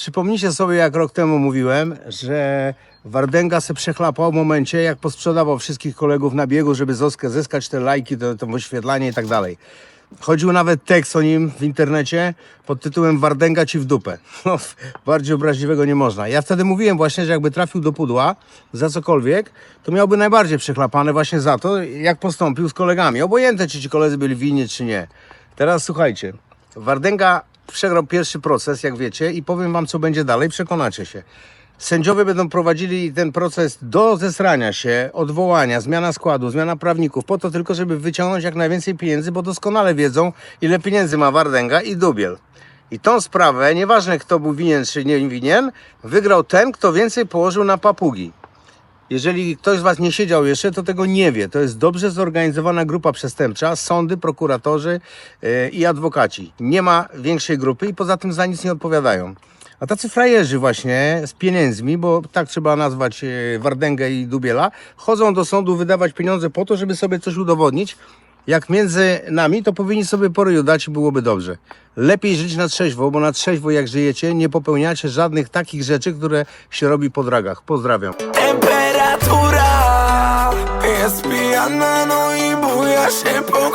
Przypomnijcie sobie, jak rok temu mówiłem, że Wardęga se przechlapał w momencie, jak posprzedawał wszystkich kolegów na biegu, żeby zyskać te lajki, to, to wyświetlanie i tak dalej. Chodził nawet tekst o nim w internecie pod tytułem Wardęga ci w dupę. No, bardziej obraźliwego nie można. Ja wtedy mówiłem właśnie, że jakby trafił do pudła za cokolwiek, to miałby najbardziej przechlapane właśnie za to, jak postąpił z kolegami. Obojętne, czy ci koledzy byli winni, czy nie. Teraz słuchajcie. Wardęga przegrał pierwszy proces, jak wiecie, i powiem wam, co będzie dalej, przekonacie się. Sędziowie będą prowadzili ten proces do zesrania się, odwołania, zmiana składu, zmiana prawników, po to tylko, żeby wyciągnąć jak najwięcej pieniędzy, bo doskonale wiedzą, ile pieniędzy ma Wardęga i Dubiel. I tą sprawę, nieważne kto był winien czy nie winien, wygrał ten, kto więcej położył na papugi. Jeżeli ktoś z Was nie siedział jeszcze, to tego nie wie. To jest dobrze zorganizowana grupa przestępcza, sądy, prokuratorzy yy, i adwokaci. Nie ma większej grupy i poza tym za nic nie odpowiadają. A tacy frajerzy właśnie z pieniędzmi, bo tak trzeba nazwać yy, Wardęgę i Dubiela, chodzą do sądu wydawać pieniądze po to, żeby sobie coś udowodnić. Jak między nami, to powinni sobie poryju dać i byłoby dobrze. Lepiej żyć na trzeźwo, bo na trzeźwo jak żyjecie, nie popełniacie żadnych takich rzeczy, które się robi po dragach. Pozdrawiam. Temperatura jest pijana, no i buja się po